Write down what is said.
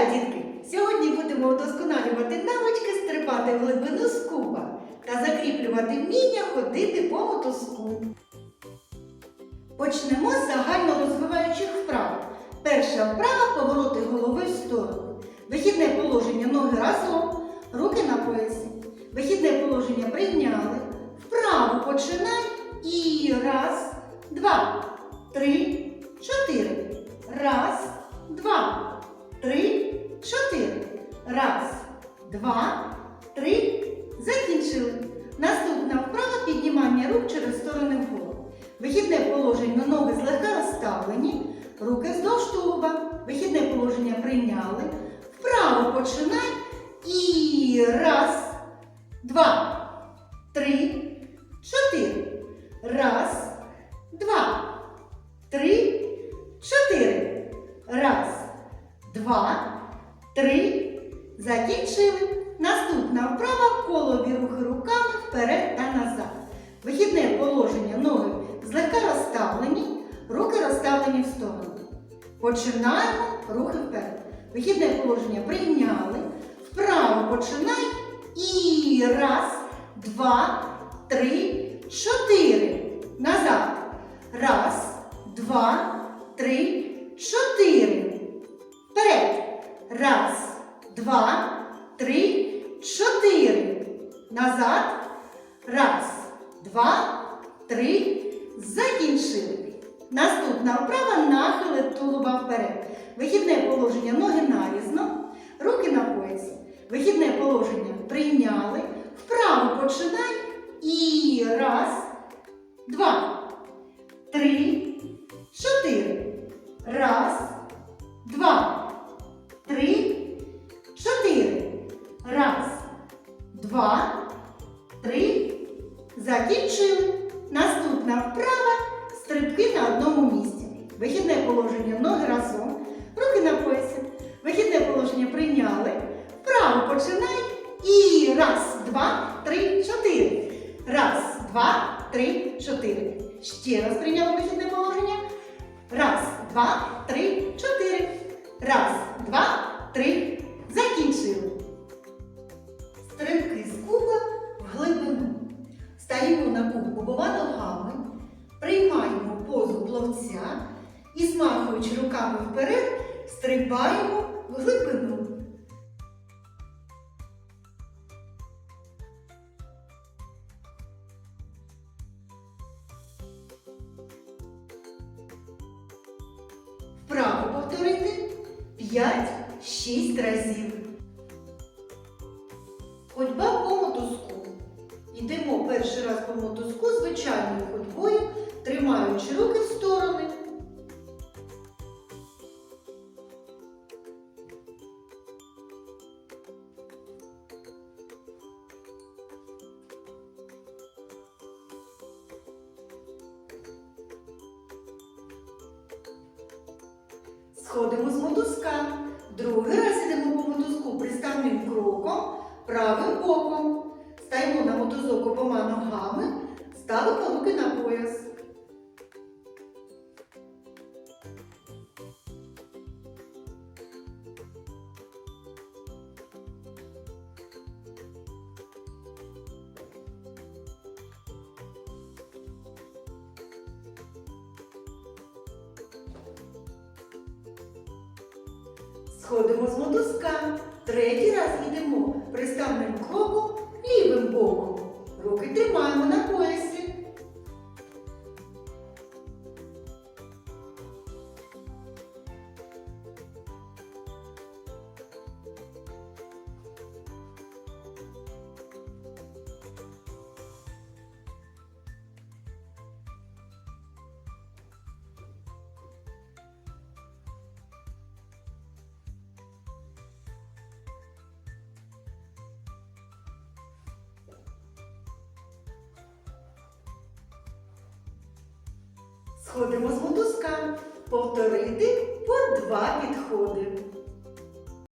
Вітаю, дітки! Сьогодні будемо удосконалювати навички стрибати в глибину куба та закріплювати вміння ходити по мотузку. Почнемо з загально розвиваючих вправ. Перша вправа повороти голови в сторону. Вихідне положення ноги разом, руки на поясі. Вихідне положення прийняли. Вправо починай і раз, два, три, чотири. Раз, Раз, два, три. Закінчили. Наступна вправа піднімання рук через сторони вгору. Вихідне положення ноги злегка розставлені, руки вздовж тулуба. Вихідне положення прийняли. Вправо починай. І раз, два, три, чотири. Раз, два, три, чотири. Раз, два, три. Закінчили. Наступна вправа колові рухи руками вперед та назад. Вихідне положення ноги злегка розставлені, руки розставлені в сторону. Починаємо рухи вперед. Вихідне положення прийняли. Вправо починай. І раз, два, три, чотири. Назад. Раз, два, три, чотири. Два, три, чотири. Назад. Раз, два, три. Закінчили. Наступна вправа нахили тулуба вперед. Вихідне положення ноги нарізно, руки на поясі. Вихідне положення прийняли. Вправо починай. І раз, два, три, Раз, два, три. Закінчили. Наступна вправа стрибки на одному місці. Вихідне положення ноги разом, руки на поясі. Вихідне положення прийняли. Вправо починай. І раз, два, три, чотири. Раз, два, три, чотири. Ще раз прийняли вихідне положення. Раз, два, три, чотири. Раз, два, три. Змахуючи руками вперед, стрибаємо в глибину. Вправо повторити 5-6 разів. Ходьба по мотузку. Йдемо перший раз по мотузку звичайною ходьбою, тримаючи руки в сторони. Сходимо з мотузка. Другий раз йдемо по мотузку приставним кроком, правим боком. Стаємо на мотузок обома ногами, ставимо руки на пояс. Сходимо з мотузка. Третій раз йдемо приставним кроком лівим боком. Руки тримаємо на поясі. Сходимо з мотузка. Повторити по два підходи.